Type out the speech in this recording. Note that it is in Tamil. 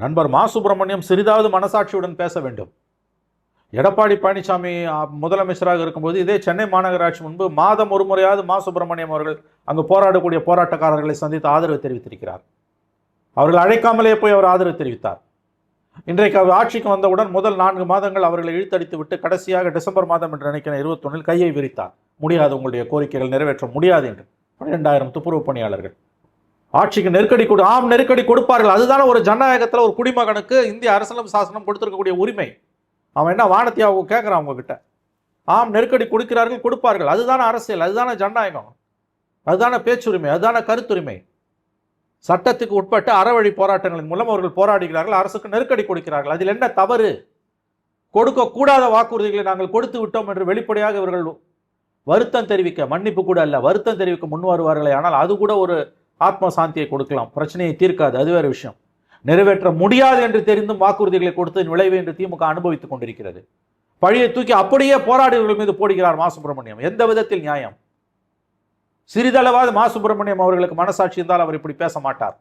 நண்பர் மா சுப்பிரமணியம் சிறிதாவது மனசாட்சியுடன் பேச வேண்டும். எடப்பாடி பழனிசாமி முதலமைச்சராக இருக்கும்போது இதே சென்னை மாநகராட்சி முன்பு மாதம் ஒரு முறையாவது மா சுப்பிரமணியம் அவர்கள் அங்கு போராடக்கூடிய போராட்டக்காரர்களை சந்தித்து ஆதரவு தெரிவித்திருக்கிறார். அவர்கள் அழைக்காமலே போய் அவர் ஆதரவு தெரிவித்தார். இன்றைக்கு அவர் ஆட்சிக்கு வந்தவுடன் முதல் நான்கு மாதங்கள் அவர்களை இழுத்தடித்து விட்டு கடைசியாக டிசம்பர் மாதம் என்று நினைக்கிறேன் இருபத்தொன்னில் கையை விரித்தார். முடியாது உங்களுடைய கோரிக்கைகள் நிறைவேற்ற முடியாது என்று. பன்னிரெண்டாயிரம் துப்புரவு பணியாளர்கள். ஆட்சிக்கு நெருக்கடி கொடு ஆம் நெருக்கடி கொடுப்பார்கள். அதுதானே ஒரு ஜனநாயகத்தில் ஒரு குடிமகனுக்கு இந்திய அரசியலமைப்பு சாசனம் கொடுத்துருக்கக்கூடிய உரிமை. அவன் என்ன வானத்தையா கேட்குறான் அவங்கக்கிட்ட ஆம் நெருக்கடி கொடுக்கிறார்கள் கொடுப்பார்கள். அதுதானே அரசியல் அதுதானே ஜனநாயகம். அதுதானே பேச்சுரிமை அதுதானே கருத்துரிமை. சட்டத்துக்கு உட்பட்ட அறவழி போராட்டங்களின் மூலம் அவர்கள் போராடுகிறார்கள் அரசுக்கு நெருக்கடி கொடுக்கிறார்கள். அதில் என்ன தவறு? கொடுக்கக்கூடாத வாக்குறுதிகளை நாங்கள் கொடுத்து விட்டோம் என்று வெளிப்படையாக இவர்கள் வருத்தம் தெரிவிக்க மன்னிப்பு கூட அல்ல வருத்தம் தெரிவிக்க முன் வருவார்களே. ஆனால் அது கூட ஒரு ஆத்ம சாந்தியை கொடுக்கலாம். பிரச்சனையை தீர்க்காது. அது வேறு விஷயம். நிறைவேற்ற முடியாது என்று தெரிந்தும் வாக்குறுதிகளை கொடுத்து விளைவு என்று திமுக அனுபவித்துக் கொண்டிருக்கிறது. பழியை தூக்கி அப்படியே போராடியவர்கள் மீது போடுகிறார் மா. சுப்பிரமணியம். எந்த விதத்தில் நியாயம்? சிறிதளவாவது மா. சுப்பிரமணியம் அவர்களுக்கு மனசாட்சி இருந்தால் அவர் இப்படி பேச மாட்டார்.